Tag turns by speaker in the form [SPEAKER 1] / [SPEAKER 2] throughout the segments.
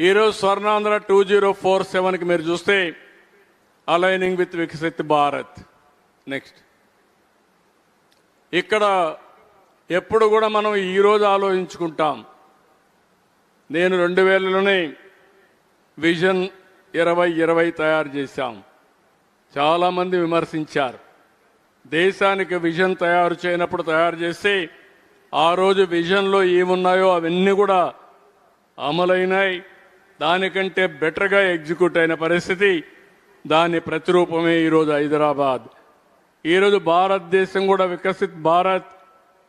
[SPEAKER 1] ఈరోజు Swarnandhra two zero four సెవెన్కి మీరు చూస్తే aligning with Viksit Bharat next ఇక్కడ ఎప్పుడు కూడా మనం ఈరోజు ఆలోచించుకుంటాం. నేను రెండు వేలలోనే విజన్ ఇరవై ఇరవై తయారు చేశాం. చాలామంది విమర్శించారు. దేశానికి విజన్ తయారు చేయనప్పుడు తయారు చేస్తే ఆ రోజు విజన్లో ఏమున్నాయో అవన్నీ కూడా అమలైనాయి. దానికంటే బెటర్గా ఎగ్జిక్యూట్ అయిన పరిస్థితి దాని ప్రతిరూపమే ఈరోజు హైదరాబాద్. ఈరోజు భారతదేశం కూడా Viksit Bharat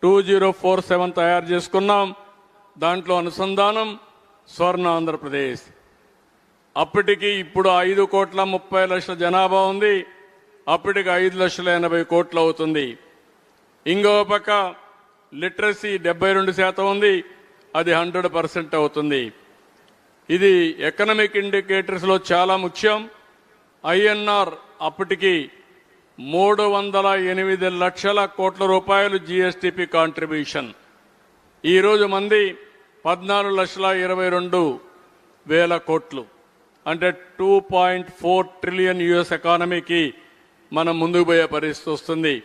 [SPEAKER 1] two zero four seven తయారు చేసుకున్నాం. దాంట్లో అనుసంధానం స్వర్ణ ఆంధ్రప్రదేశ్. అప్పటికి ఇప్పుడు ఐదు కోట్ల ముప్పై లక్షల జనాభా ఉంది. అప్పటికి ఐదు లక్షల ఎనభై కోట్లు అవుతుంది. ఇంకో పక్క లిటరసీ డెబ్బై రెండు శాతం ఉంది. అది హండ్రెడ్ పర్సెంట్ అవుతుంది. ఇది ఎకనమిక్ ఇండికేటర్స్లో చాలా ముఖ్యం. ఐఎన్ఆర్ అప్పటికి మూడు వందల ఎనిమిది లక్షల కోట్ల రూపాయలు జిఎస్టిపి కాంట్రిబ్యూషన్ ఈరోజు మంది పద్నాలుగు లక్షల ఇరవై రెండు వేల కోట్లు. అంటే two point four trillion US ఎకానమీకి మనం ముందుకు పోయే పరిస్థితి వస్తుంది.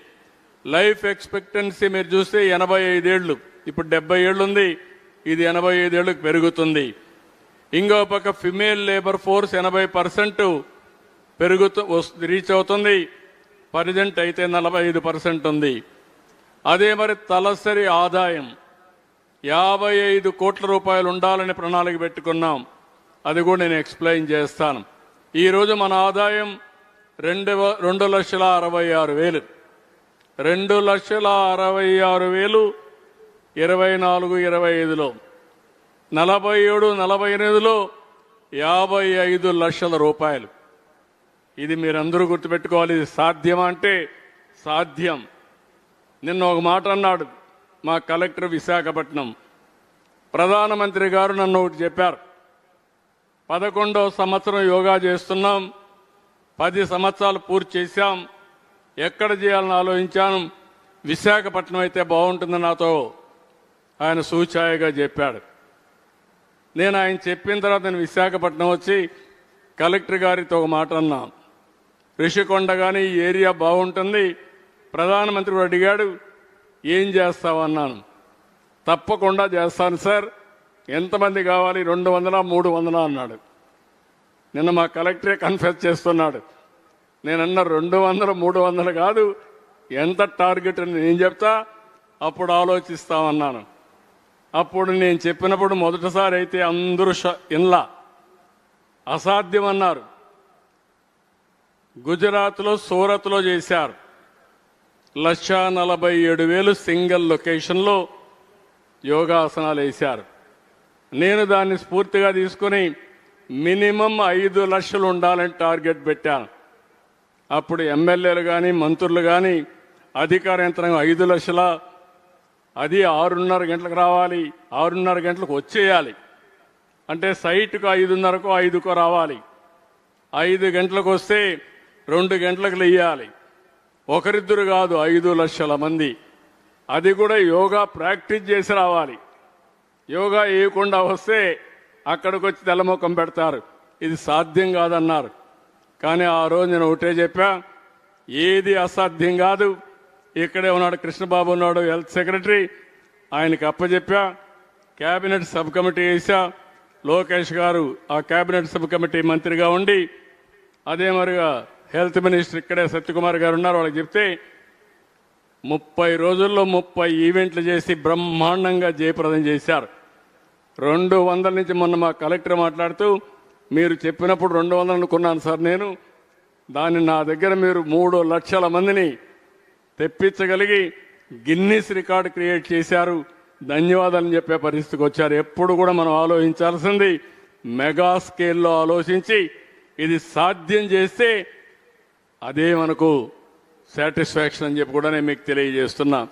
[SPEAKER 1] లైఫ్ ఎక్స్పెక్టెన్సీ మీరు చూస్తే ఎనభై ఐదేళ్ళు ఇప్పుడు డెబ్బై ఏళ్ళు ఉంది. ఇది ఎనభై ఐదేళ్ళకు పెరుగుతుంది. ఇంకో పక్క ఫిమేల్ లేబర్ ఫోర్స్ ఎనభై పర్సెంట్ పెరుగుతూ రీచ్ అవుతుంది. ప్రజెంట్ అయితే నలభై ఐదు పర్సెంట్ ఉంది. అదే మరి తలసరి ఆదాయం. యాభై ఐదు కోట్ల రూపాయలు ఉండాలని ప్రణాళిక పెట్టుకున్నాం. అది కూడా నేను ఎక్స్ప్లెయిన్ చేస్తాను. ఈరోజు మన ఆదాయం రెండు రెండు లక్షల అరవై ఆరు వేలు. రెండు లక్షల అరవై ఆరు వేలు ఇరవై నాలుగు ఇరవై ఐదులో. నలభై ఏడు నలభై ఎనిమిదిలో యాభై ఐదు లక్షల రూపాయలు. ఇది మీరందరూ గుర్తుపెట్టుకోవాలి ఇది సాధ్యమా అంటే సాధ్యం. నిన్న ఒక మాట అన్నాడు మా కలెక్టర్ విశాఖపట్నం. ప్రధానమంత్రి గారు నన్ను ఒకటి చెప్పారు. పదకొండవ సంవత్సరం యోగా చేస్తున్నాం పది సంవత్సరాలు పూర్తి చేశాం ఎక్కడ చేయాలని ఆలోచించాను విశాఖపట్నం అయితే బాగుంటుంది నాతో ఆయన సూచాయగా చెప్పాడు. నేను ఆయన చెప్పిన తర్వాత నేను విశాఖపట్నం వచ్చి కలెక్టర్ గారితో ఒక మాట అన్నా రిషికొండ కానీ ఈ ఏరియా బాగుంటుంది. ప్రధానమంత్రి కూడా అడిగాడు ఏం చేస్తావన్నాను తప్పకుండా చేస్తాను సార్. ఎంతమంది కావాలి? రెండు వందల మూడు వందల? అన్నాడు. నిన్న మా కలెక్టరే కన్ఫెస్ చేస్తున్నాడు. నేనన్న రెండు వందలు మూడు వందలు కాదు ఎంత టార్గెట్ అని నేను చెప్తా అప్పుడు ఆలోచిస్తామన్నాను. అప్పుడు నేను చెప్పినప్పుడు మొదటిసారి అయితే అందరూ ష- ఇన్లా. అసాధ్యం అన్నారు గుజరాత్లో సూరత్లో చేశారు. లక్ష నలభై ఏడు వేలు సింగిల్ లొకేషన్లో యోగాసనాలు వేశారు. నేను దాన్ని స్ఫూర్తిగా తీసుకుని మినిమం ఐదు లక్షలు ఉండాలని టార్గెట్ పెట్టాను. అప్పుడు ఎమ్మెల్యేలు కానీ మంత్రులు కానీ అధికార యంత్రాంగం ఐదు లక్షల అది ఆరున్నర గంటలకు రావాలి ఆరున్నర గంటలకు వచ్చేయాలి. అంటే సైట్కు ఐదున్నరకు ఐదుకో రావాలి. ఐదు గంటలకు వస్తే రెండు గంటలకు లేయాలి. ఒకరిద్దరు కాదు ఐదు లక్షల మంది. అది కూడా యోగా ప్రాక్టీస్ చేసి రావాలి. యోగా వేయకుండా వస్తే అక్కడికి వచ్చి తెల్లముఖం పెడతారు. ఇది సాధ్యం కాదన్నారు. కానీ ఆ రోజు నేను ఒకటే చెప్పా ఏది అసాధ్యం కాదు ఇక్కడే ఉన్నాడు కృష్ణబాబు ఉన్నాడు హెల్త్ సెక్రటరీ. ఆయనకి అప్పచెప్పా కేబినెట్ సబ్ కమిటీ వేసా. లోకేష్ గారు ఆ కేబినెట్ సబ్ కమిటీ మంత్రిగా ఉండి అదే మరిగా హెల్త్ మినిస్టర్ ఇక్కడే సత్యకుమార్ గారు ఉన్నారు వాళ్ళకి చెప్తే ముప్పై రోజుల్లో ముప్పై ఈవెంట్లు చేసి బ్రహ్మాండంగా జయప్రదం చేశారు. రెండు వందల నుంచి మొన్న మా కలెక్టర్ మాట్లాడుతూ మీరు చెప్పినప్పుడు రెండు వందలు అనుకున్నాను సార్ నేను. దాన్ని నా దగ్గర మీరు మూడు లక్షల మందిని తెప్పించగలిగి గిన్నీస్ రికార్డు క్రియేట్ చేశారు. ధన్యవాదాలు చెప్పే పరిస్థితికి వచ్చారు. ఎప్పుడు కూడా మనం ఆలోచించాల్సింది మెగా స్కేల్లో ఆలోచించి ఇది సాధ్యం చేస్తే అదే మనకు సాటిస్ఫాక్షన్ అని చెప్పి కూడా నేను మీకు తెలియజేస్తున్నా.